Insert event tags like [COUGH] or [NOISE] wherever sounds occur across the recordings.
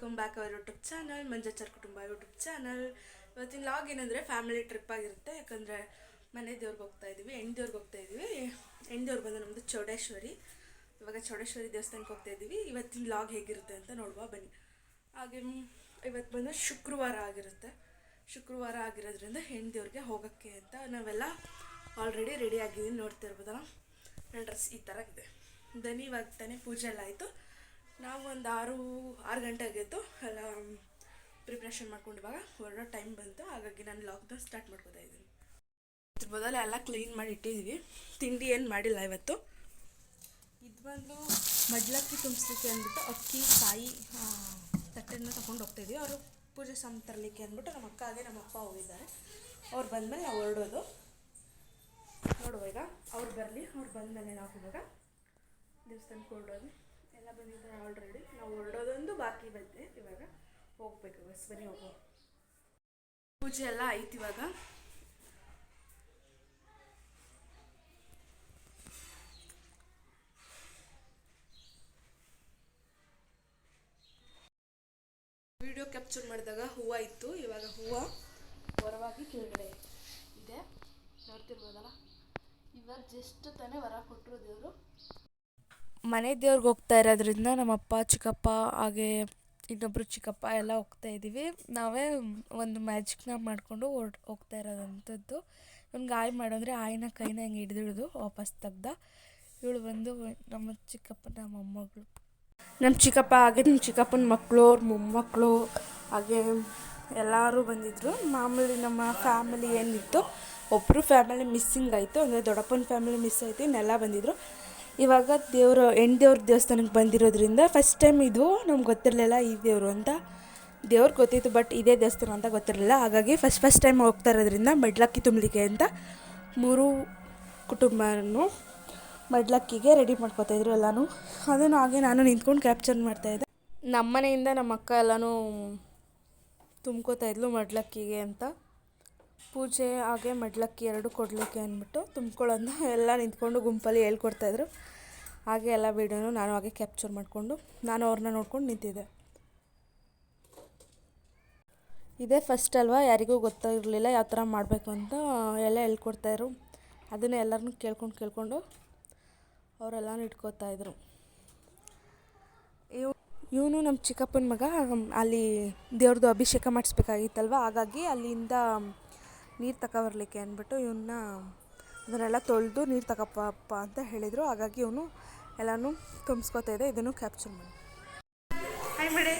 Welcome back our YouTube channel Manjachar ಕುಟುಂಬ YouTube channel. ಇವತ್ತಿನ log ಏನಂದರೆ ಫ್ಯಾಮಿಲಿ ಟ್ರಿಪ್ ಆಗಿರುತ್ತೆ, ಯಾಕಂದರೆ ಮನೆ ದೇವ್ರಿಗೆ ಹೋಗ್ತಾ ಇದ್ದೀವಿ ಹೆಣ್ಣು ದೇವ್ರಿಗೆ ಹೋಗ್ತಾ ಇದ್ದೀವಿ ಹೆಣ್ಣು ದೇವ್ರು ಬಂದು ನಮ್ಮದು ಚೌಡೇಶ್ವರಿ. ಇವಾಗ ಚೌಡೇಶ್ವರಿ ದೇವಸ್ಥಾನಕ್ಕೆ ಹೋಗ್ತಾ ಇದ್ದೀವಿ ಇವತ್ತಿನ ಲಾಗ್ ಹೇಗಿರುತ್ತೆ ಅಂತ ನೋಡುವ ಬನ್ನಿ. ಹಾಗೆ ಇವತ್ತು ಬಂದು ಶುಕ್ರವಾರ ಆಗಿರುತ್ತೆ. ಶುಕ್ರವಾರ ಆಗಿರೋದ್ರಿಂದ ಹೆಣ್ಣು ದೇವ್ರಿಗೆ ಹೋಗೋಕ್ಕೆ ಅಂತ ನಾವೆಲ್ಲ ಆಲ್ರೆಡಿ ರೆಡಿ ಆಗಿದ್ದೀನಿ ನೋಡ್ತಿರ್ಬೋದಲ್ಲ ನನ್ನ ಡ್ರೆಸ್ ಈ ಥರ ಇದೆ. ದನಿ ಇವಾಗ ತಾನೇ ಪೂಜೆ ಎಲ್ಲ ಆಯಿತು. ನಾವು ಒಂದು ಆರು ಆರು ಗಂಟೆ ಆಗಿತ್ತು. ಎಲ್ಲ ಪ್ರಿಪ್ರೇಷನ್ ಮಾಡ್ಕೊಂಡು ಇವಾಗ ಹೊರಡೋ ಟೈಮ್ ಬಂತು. ಹಾಗಾಗಿ ನಾನು ಲಾಕ್ಡೌನ್ ಸ್ಟಾರ್ಟ್ ಮಾಡ್ಕೋತಾ ಇದ್ದೀನಿ. ಇರ್ಬೋದಲ್ಲ ಎಲ್ಲ ಕ್ಲೀನ್ ಮಾಡಿ ಇಟ್ಟಿದ್ವಿ. ತಿಂಡಿ ಏನು ಮಾಡಿಲ್ಲ ಇವತ್ತು. ಇದು ಬಂದು ಮಡ್ಲಕ್ಕಿ ತುಂಬಿಸ್ಲಿಕ್ಕೆ ಅಂದ್ಬಿಟ್ಟು ಅಕ್ಕಿ ಕಾಯಿ ತಟ್ಟೆನ ತಗೊಂಡು ಹೋಗ್ತಾಯಿದ್ವಿ ಅವರು ಪೂಜೆ ಸಾಮ್ ತರಲಿಕ್ಕೆ ಅಂದ್ಬಿಟ್ಟು ನಮ್ಮ ಅಕ್ಕ ಹಾಗೆ ನಮ್ಮ ಅಪ್ಪ ಹೋಗಿದ್ದಾರೆ. ಅವ್ರು ಬಂದಮೇಲೆ ನಾವು ಹೊರಡೋದು. ನೋಡುವ ಈಗ. ಅವ್ರು ಬರಲಿ. ಅವ್ರು ಬಂದಮೇಲೆ ನಾವು ಹೋಗುವಾಗ ದೇವಸ್ಥಾನಕ್ಕೆ ಹೊರಡೋದು. ಎಲ್ಲ ಬಂದಿದ್ದಾರೆ ಆಲ್ರೆಡಿ ನಾವು ಹೊರಡೋದೊಂದು ಬಾಕಿ ಬಂದೆ ಇವಾಗ ಹೋಗ್ಬೇಕು, ಬಸ್ ಬನ್ನಿ, ಹೋಗೋ. ಪೂಜೆ ಎಲ್ಲ ಆಯ್ತು ಇವಾಗ. ವಿಡಿಯೋ ಕ್ಯಾಪ್ಚರ್ ಮಾಡಿದಾಗ ಹೂವು ಇತ್ತು. ಇವಾಗ ಹೂವು ಹೊರವಾಗಿ ಕೆಳಗಡೆ ಇದೆ. ನೋಡ್ತಿರ್ಬೋದಲ್ಲ? ಇವಾಗ ಜಸ್ಟ್ ತಾನೇ ಹೊರ ಕೊಟ್ಟರು ದೇವರು. ಮನೆ ದೇವ್ರಿಗೆ ಹೋಗ್ತಾ ಇರೋದ್ರಿಂದ ನಮ್ಮಪ್ಪ, ಚಿಕ್ಕಪ್ಪ, ಹಾಗೆ ಇನ್ನೊಬ್ಬರು ಚಿಕ್ಕಪ್ಪ ಎಲ್ಲ ಹೋಗ್ತಾ ಇದ್ದೀವಿ. ನಾವೇ ಒಂದು ಮ್ಯಾಜಿಕ್ನ ಮಾಡಿಕೊಂಡು ಹೊರ್ಟ್ ಹೋಗ್ತಾ ಇರೋದಂಥದ್ದು. ನಮ್ಗೆ ಆಯ್ ಮಾಡಿದ್ರೆ ಆಯಿನ ಕೈನ ಹಿಂಗೆ ಹಿಡಿದಿಡ್ದು ವಾಪಸ್ ತೆಗ್ದ ಇವಳು ಬಂದು ನಮ್ಮ ಚಿಕ್ಕಪ್ಪ ನಮ್ಮ ಮೊಮ್ಮಗಳು. ನಮ್ಮ ಚಿಕ್ಕಪ್ಪ ಹಾಗೆ ನಮ್ಮ ಚಿಕ್ಕಪ್ಪನ ಮಕ್ಕಳು, ಅವ್ರ ಮೊಮ್ಮಕ್ಕಳು, ಹಾಗೆ ಎಲ್ಲರೂ ಬಂದಿದ್ದರು ಮಾಮೂಲಿ ನಮ್ಮ ಫ್ಯಾಮಿಲಿ ಏನಿತ್ತು ಒಬ್ಬರು ಫ್ಯಾಮಿಲಿ ಮಿಸ್ಸಿಂಗ್ ಆಯಿತು, ಅಂದರೆ ದೊಡ್ಡಪ್ಪನ ಫ್ಯಾಮಿಲಿ ಮಿಸ್ ಆಯಿತು, ಇನ್ನೆಲ್ಲ ಬಂದಿದ್ದರು ಇವಾಗ ದೇವರು, ಹೆಣ್ಣು ದೇವ್ರ ದೇವಸ್ಥಾನಕ್ಕೆ ಬಂದಿರೋದ್ರಿಂದ ಫಸ್ಟ್ ಟೈಮ್ ಇದು ನಮ್ಗೆ ಗೊತ್ತಿರಲಿಲ್ಲ ಈ ದೇವರು ಅಂತ. ದೇವ್ರಿಗೆ ಗೊತ್ತಿತ್ತು ಬಟ್ ಇದೇ ದೇವಸ್ಥಾನ ಅಂತ ಗೊತ್ತಿರಲಿಲ್ಲ. ಹಾಗಾಗಿ ಫಸ್ಟ್ ಫಸ್ಟ್ ಟೈಮ್ ಹೋಗ್ತಾ ಇರೋದ್ರಿಂದ ಮಡ್ಲಕ್ಕಿ ತುಂಬಲಿಕ್ಕೆ ಅಂತ ಮೂರು ಕುಟುಂಬನೂ ಮಡ್ಲಕ್ಕಿಗೆ ರೆಡಿ ಮಾಡ್ಕೋತಾಯಿದ್ರು ಎಲ್ಲನೂ. ಅದನ್ನು ಹಾಗೆ ನಾನು ನಿಂತ್ಕೊಂಡು ಕ್ಯಾಪ್ಚರ್ ಮಾಡ್ತಾಯಿದ್ದೆ ನಮ್ಮ ಮನೆಯಿಂದ ನಮ್ಮ ಅಕ್ಕ ಎಲ್ಲನೂ ತುಂಬ್ಕೋತಾ ಇದ್ಲು ಮಡ್ಲಕ್ಕಿಗೆ ಅಂತ. ಪೂಜೆ ಹಾಗೆ ಮಡ್ಲಕ್ಕಿ ಎರಡು ಕೊಡಲಿಕ್ಕೆ ಅಂದ್ಬಿಟ್ಟು ತುಂಬ್ಕೊಳ್ಳೋದನ್ನ ಎಲ್ಲ ನಿಂತ್ಕೊಂಡು ಗುಂಪಲ್ಲಿ ಹೇಳ್ಕೊಡ್ತಾಯಿದ್ರು ಹಾಗೆ ಎಲ್ಲ ವೀಡಿಯೋನು ನಾನು ಹಾಗೆ ಕ್ಯಾಪ್ಚರ್ ಮಾಡಿಕೊಂಡು ನಾನು ಅವ್ರನ್ನ ನೋಡ್ಕೊಂಡು ನಿಂತಿದ್ದೆ. ಇದೇ ಫಸ್ಟ್ ಅಲ್ವಾ? ಯಾರಿಗೂ ಗೊತ್ತಾಗಿರಲಿಲ್ಲ ಯಾವ ಥರ ಮಾಡಬೇಕು ಅಂತ ಎಲ್ಲ ಹೇಳ್ಕೊಡ್ತಾಯಿದ್ರು ಅದನ್ನು ಎಲ್ಲರನ್ನೂ ಕೇಳ್ಕೊಂಡು ಕೇಳ್ಕೊಂಡು ಅವರೆಲ್ಲನೂ ಇಟ್ಕೋತಾಯಿದ್ರು ಇವ್ ಇವನು ನಮ್ಮ ಚಿಕ್ಕಪ್ಪನ ಮಗ, ಅಲ್ಲಿ ದೇವ್ರದ್ದು ಅಭಿಷೇಕ ಮಾಡಿಸ್ಬೇಕಾಗಿತ್ತಲ್ವ? ಹಾಗಾಗಿ ಅಲ್ಲಿಂದ ನೀರು ತಗೊಬರ್ಲಿಕ್ಕೆ ಅಂದ್ಬಿಟ್ಟು ಇವನ್ನ ಅದನ್ನೆಲ್ಲ ತೊಳೆದು ನೀರು ತಗೋಪ್ಪ ಅಂತ ಹೇಳಿದರು. ಹಾಗಾಗಿ ಇವನು ಎಲ್ಲನೂ ತುಂಬಿಸ್ಕೊತಾ ಇದೆ. ಇದನ್ನು ಕ್ಯಾಪ್ಚರ್ ಮಾಡಿ. ಹಾಯ್ ಮೇಡೆ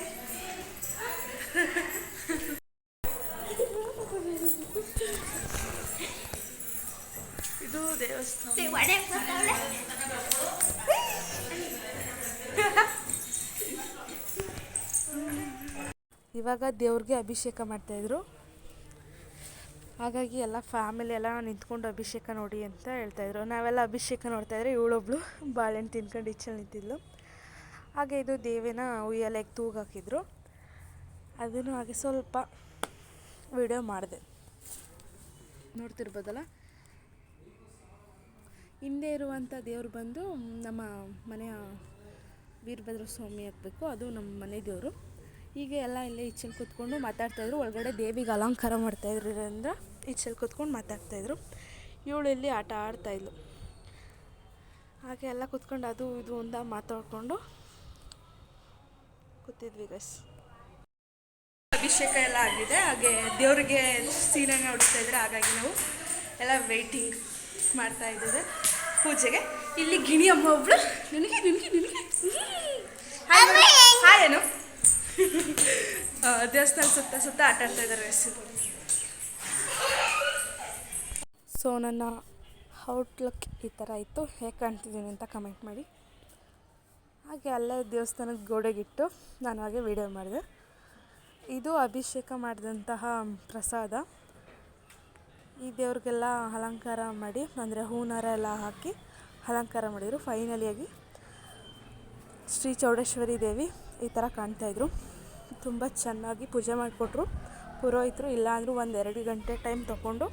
ಇದು ದೇವಸ್ಥಾನ. ಇವಾಗ ದೇವ್ರಿಗೆ ಅಭಿಷೇಕ ಮಾಡ್ತಾಯಿದ್ರು ಹಾಗಾಗಿ ಎಲ್ಲ ಫ್ಯಾಮಿಲಿ ಎಲ್ಲ ನಿಂತ್ಕೊಂಡು ಅಭಿಷೇಕ ನೋಡಿ ಅಂತ ಹೇಳ್ತಾಯಿದ್ರು ನಾವೆಲ್ಲ ಅಭಿಷೇಕ ನೋಡ್ತಾಯಿದ್ರೆ ಇವಳೊಬ್ಳು ಬಾಳೆಹಣ್ಣು ತಿನ್ಕೊಂಡು ಈಚೆ ನಿಂತಿದ್ಲು. ಹಾಗೆ ಇದು ದೇವಿನ ಉಯ್ಯಾಲೆಗೆ ತೂಗಾಕಿದ್ರು ಅದನ್ನು ಹಾಗೆ ಸ್ವಲ್ಪ ವಿಡಿಯೋ ಮಾಡಿದೆ. ನೋಡ್ತಿರ್ಬೋದಲ್ಲ? ಹಿಂದೆ ಇರುವಂಥ ದೇವರು ಬಂದು ನಮ್ಮ ಮನೆಯ ವೀರಭದ್ರ ಸ್ವಾಮಿ ಆಗಬೇಕು. ಅದು ನಮ್ಮ ಮನೆ ದೇವರು. ಹೀಗೆ ಎಲ್ಲ ಇಲ್ಲೇ ಈಚೆಲಿ ಕೂತ್ಕೊಂಡು ಮಾತಾಡ್ತಾಯಿದ್ರು ಒಳಗಡೆ ದೇವಿಗೆ ಅಲಂಕಾರ ಮಾಡ್ತಾಯಿದ್ರಿಂದ ಈಚೆಲಿ ಕೂತ್ಕೊಂಡು ಮಾತಾಡ್ತಾಯಿದ್ರು ಇವಳು ಇಲ್ಲಿ ಆಟ ಆಡ್ತಾಯಿದ್ಲು ಹಾಗೆ ಎಲ್ಲ ಕೂತ್ಕೊಂಡು ಅದು ಇದು ಅಂತ ಮಾತಾಡಿಕೊಂಡು ಕೂತಿದ್ವಿ ಗಸ್ ಅಭಿಷೇಕ ಎಲ್ಲ ಆಗಿದೆ. ಹಾಗೆ ದೇವರಿಗೆ ಸೀರೆನ ಹೊಡಿತಾ ಇದ್ರೆ ಹಾಗಾಗಿ ನಾವು ಎಲ್ಲ ವೆಯ್ಟಿಂಗ್ ಮಾಡ್ತಾ ಇದ್ದೇವೆ ಪೂಜೆಗೆ. ಇಲ್ಲಿ ಗಿಣಿ ಅಮ್ಮ ಒಬ್ಳು. ನಿನಗೆ ನಿನಗೆ ನಿನಗೆ. ಹಾಯ್ ಏನು [LAUGHS] ದೇವಸ್ಥಾನ ಸುತ್ತ ಸುತ್ತ ಆಟ ಆಡ್ತಾ ಇದ್ದಾರೆ ಸೊ ನನ್ನ ಔಟ್ಲುಕ್ ಈ ಥರ ಇತ್ತು. ಹೇಗೆ ಕಾಣ್ತಿದ್ದೀನಿ ಅಂತ ಕಮೆಂಟ್ ಮಾಡಿ. ಹಾಗೆ ಅಲ್ಲೇ ದೇವಸ್ಥಾನದ ಗೋಡೆಗಿಟ್ಟು ನಾನು ಹಾಗೆ ವಿಡಿಯೋ ಮಾಡಿದೆ. ಇದು ಅಭಿಷೇಕ ಮಾಡಿದಂತಹ ಪ್ರಸಾದ. ಈ ದೇವ್ರಿಗೆಲ್ಲ ಅಲಂಕಾರ ಮಾಡಿ, ಅಂದರೆ ಹೂನಾರ ಎಲ್ಲ ಹಾಕಿ ಅಲಂಕಾರ ಮಾಡಿದರು. ಫೈನಲಿಯಾಗಿ ಶ್ರೀ ಚೌಡೇಶ್ವರಿ ದೇವಿ ಈ ಥರ ಕಾಣ್ತಾಯಿದ್ರು ತುಂಬ ಚೆನ್ನಾಗಿ ಪೂಜೆ ಮಾಡಿಕೊಟ್ರು. ಪುರೋಹಿತರು ಇಲ್ಲಾಂದರೂ ಒಂದು ಎರಡು ಗಂಟೆ ಟೈಮ್ ತೊಗೊಂಡು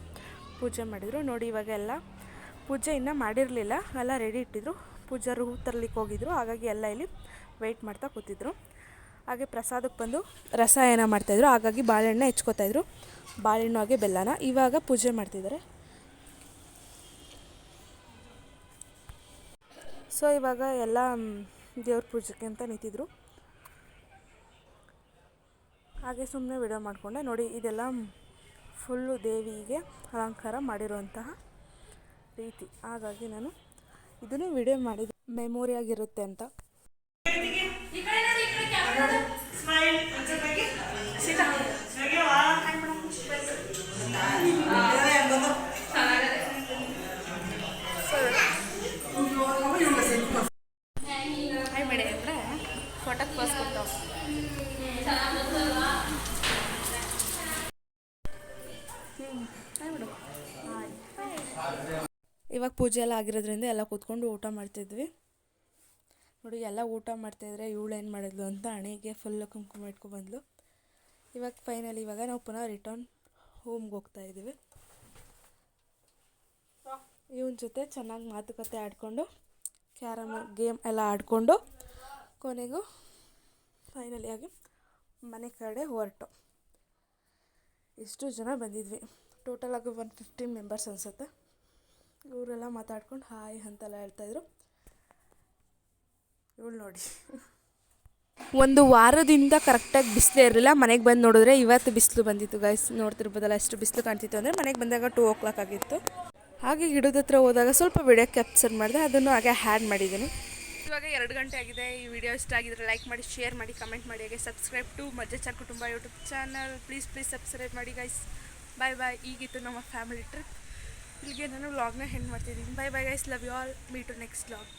ಪೂಜೆ ಮಾಡಿದರು. ನೋಡಿ ಇವಾಗ ಎಲ್ಲ ಪೂಜೆ ಇನ್ನೂ ಮಾಡಿರಲಿಲ್ಲ. ಎಲ್ಲ ರೆಡಿ ಇಟ್ಟಿದ್ರು. ಪೂಜಾರು ಹೂ ತರ್ಲಿಕ್ಕೆ ಹೋಗಿದ್ರು. ಹಾಗಾಗಿ ಎಲ್ಲ ಇಲ್ಲಿ ವೆಯ್ಟ್ ಮಾಡ್ತಾ ಕೂತಿದ್ರು. ಹಾಗೆ ಪ್ರಸಾದಕ್ಕೆ ಬಂದು ರಸಾಯನ ಮಾಡ್ತಾಯಿದ್ರು ಹಾಗಾಗಿ ಬಾಳೆಹಣ್ಣು ಹೆಚ್ಕೋತಾಯಿದ್ರು ಬಾಳೆಹಣ್ಣು ಹಾಗೆ ಬೆಲ್ಲನ. ಇವಾಗ ಪೂಜೆ ಮಾಡ್ತಿದ್ದಾರೆ. ಸೊ ಇವಾಗ ಎಲ್ಲ ದೇವ್ರ ಪೂಜೆಗೆ ಅಂತ ನಿಂತಿದ್ರು. ಹಾಗೆ ಸುಮ್ಮನೆ ವಿಡಿಯೋ ಮಾಡಿಕೊಂಡೆ. ನೋಡಿ, ಇದೆಲ್ಲ ಫುಲ್ಲು ದೇವಿಗೆ ಅಲಂಕಾರ ಮಾಡಿರುವಂತಹ ರೀತಿ. ಹಾಗಾಗಿ ನಾನು ಇದನ್ನು ವಿಡಿಯೋ ಮಾಡಿದ್ದು. ಮೆಮೊರಿ ಆಗಿರುತ್ತೆ ಅಂತ. ಇವಾಗ ಪೂಜೆ ಎಲ್ಲ ಆಗಿರೋದ್ರಿಂದ ಎಲ್ಲ ಕೂತ್ಕೊಂಡು ಊಟ ಮಾಡ್ತಿದ್ವಿ. ನೋಡಿ, ಎಲ್ಲ ಊಟ ಮಾಡ್ತಾಯಿದ್ರೆ ಇವಳು ಏನು ಮಾಡಿದ್ಲು ಅಂತ ಹಣೆಗೆ ಫುಲ್ ಕುಂಕುಮ ಇಟ್ಕೊಬಂದ್ಲು ಇವಾಗ ಫೈನಲಿ ಇವಾಗ ನಾವು ಪುನಃ ರಿಟರ್ನ್ ಹೋಮ್ಗೆ ಹೋಗ್ತಾ ಇದ್ದೀವಿ. ಇವನ ಜೊತೆ ಚೆನ್ನಾಗಿ ಮಾತುಕತೆ ಆಡಿಕೊಂಡು, ಕ್ಯಾರಮ್, ಗೇಮ್ ಎಲ್ಲ ಆಡಿಕೊಂಡು ಕೊನೆಗೂ ಫೈನಲಿ ಆಗಿ ಮನೆ ಕಡೆ ಹೊರಟು. ಇಷ್ಟು ಜನ ಬಂದಿದ್ವಿ? ಟೋಟಲ್ ಆಗಿ ಒನ್ ಫಿಫ್ಟೀನ್ ಮೆಂಬರ್ಸ್ ಅನಿಸುತ್ತೆ. ಇವರೆಲ್ಲ ಮಾತಾಡ್ಕೊಂಡು ಹಾಯ್ ಅಂತೆಲ್ಲ ಹೇಳ್ತಾಯಿದ್ರು ಇವಳು ನೋಡಿ. ಒಂದು ವಾರದಿಂದ ಕರೆಕ್ಟಾಗಿ ಬಿಸಿಲೇ ಇರಲಿಲ್ಲ. ಮನೆಗೆ ಬಂದು ನೋಡಿದ್ರೆ ಇವತ್ತು ಬಿಸಿಲು ಬಂದಿತ್ತು ಗೈಸ್ ನೋಡ್ತಿರ್ಬೋದಲ್ಲ, ಎಷ್ಟು ಬಿಸಿಲು ಕಾಣ್ತಿತ್ತು ಅಂದರೆ ಮನೆಗೆ ಬಂದಾಗ ಟೂ ಓ ಕ್ಲಾಕ್ ಆಗಿತ್ತು. ಹಾಗೆ ಗಿಡದ ಹತ್ರ ಹೋದಾಗ ಸ್ವಲ್ಪ ವಿಡಿಯೋ ಕ್ಯಾಪ್ಚರ್ ಮಾಡಿದೆ. ಅದನ್ನು ಹಾಗೆ ಹ್ಯಾಡ್ ಮಾಡಿದ್ದೀನಿ. ಇವಾಗ ಎರಡು ಗಂಟೆ ಆಗಿದೆ. ಈ ವಿಡಿಯೋ ಇಷ್ಟ ಆಗಿದ್ರೆ ಲೈಕ್ ಮಾಡಿ ಶೇರ್ ಮಾಡಿ ಕಮೆಂಟ್ ಮಾಡಿ. ಹಾಗೆ ಸಬ್ಸ್ಕ್ರೈಬ್ ಟು ಮಜ್ಜಚಾರ್ ಕುಟುಂಬ YouTube channel please please subscribe ಮಾಡಿ ಗೈಸ್ ಬಾಯ್ ಬಾಯ್ ಈಗಿತ್ತು ನಮ್ಮ ಫ್ಯಾಮಿಲಿ ಟ್ರಿಪ್ ಇಲ್ಲಿಗೆ ನಾನು ವ್ಲಾಗ್ನ ಹೆಂಡ್ ಮಾಡ್ತಿದ್ದೀನಿ. Bye bye guys love you all meet you next vlog